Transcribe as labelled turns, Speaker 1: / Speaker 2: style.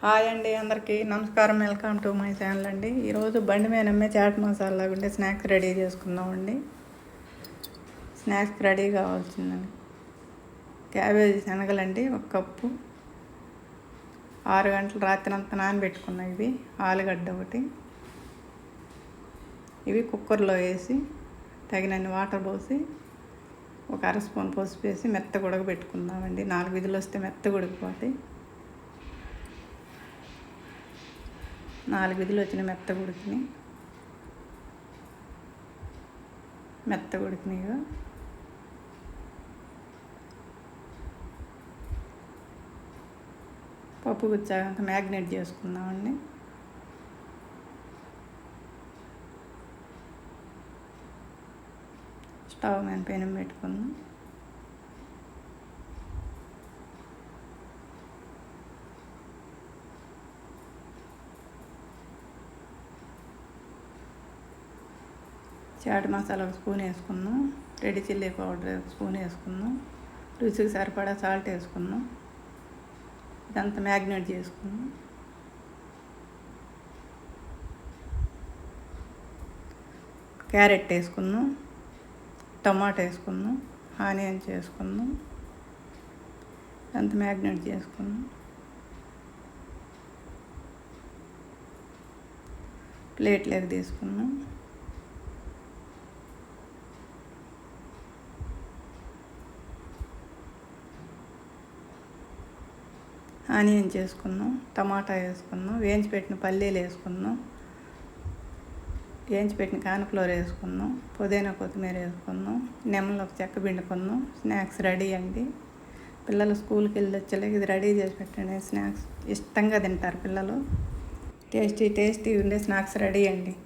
Speaker 1: Hi అండి అందరికీ. నమస్కారం. వెల్కమ్ టు మై ఛానల్ అండి. ఈరోజు బండి మీద అమ్మే చాట్ మసాలా ఉండే స్నాక్స్ రెడీ చేసుకుందామండి స్నాక్స్ రెడీ కావాల్సిందండి. క్యాబేజీ శనగలండి ఒక కప్పు. ఆరు గంటలు రాత్రి అంతా నానబెట్టుకున్నాయి ఇవి. ఆలుగడ్డ ఒకటి. ఇవి కుక్కర్లో వేసి తగినన్ని వాటర్ పోసి ఒక అర స్పూన్ పసుపు వేసి మెత్త ఉడకబెట్టుకుందామండి నాలుగు విధులు వస్తే మెత్త ఉడికిపోతాయి నాలుగు విధులు వచ్చిన మెత్త ఉడికినాయి మెత్త ఉడికినాయి పప్పు గుచ్చాక మ్యాగ్నేట్ చేసుకుందామండి. స్టవ్ మీద పెనం పెట్టుకుందాం. చాట్ మసాలా ఒక స్పూన్ వేసుకుందాం రెడ్ చిల్లీ పౌడర్ ఒక స్పూన్ వేసుకుందాం రుచికి సరిపడా సాల్ట్ వేసుకుందాం ఇదంతా మ్యాగ్నేట్ చేసుకుందాం క్యారెట్ వేసుకుందాం టమాటా వేసుకుందాం ఆనియన్ వేసుకుందాం అంత మ్యాగ్నేట్ చేసుకుందాం ప్లేట్లోకి తీసుకుందాం ఆనియన్ చేసుకుందాం టమాటా వేసుకుందాం వేయించి పెట్టిన పల్లీలు వేసుకుందాం వేయించి పెట్టిన కాన్ఫ్లోర్ వేసుకుందాం పుదీనా కొత్తిమీర వేసుకుందాం నెమ్మలు ఒక చెక్క పిండుకుందాం స్నాక్స్ రెడీ అండి. పిల్లలు స్కూల్కి వెళ్ళి వచ్చేలాగా ఇది రెడీ చేసి పెట్టండి స్నాక్స్ ఇష్టంగా తింటారు పిల్లలు. టేస్టీ టేస్టీ ఉండే స్నాక్స్ రెడీ అండి.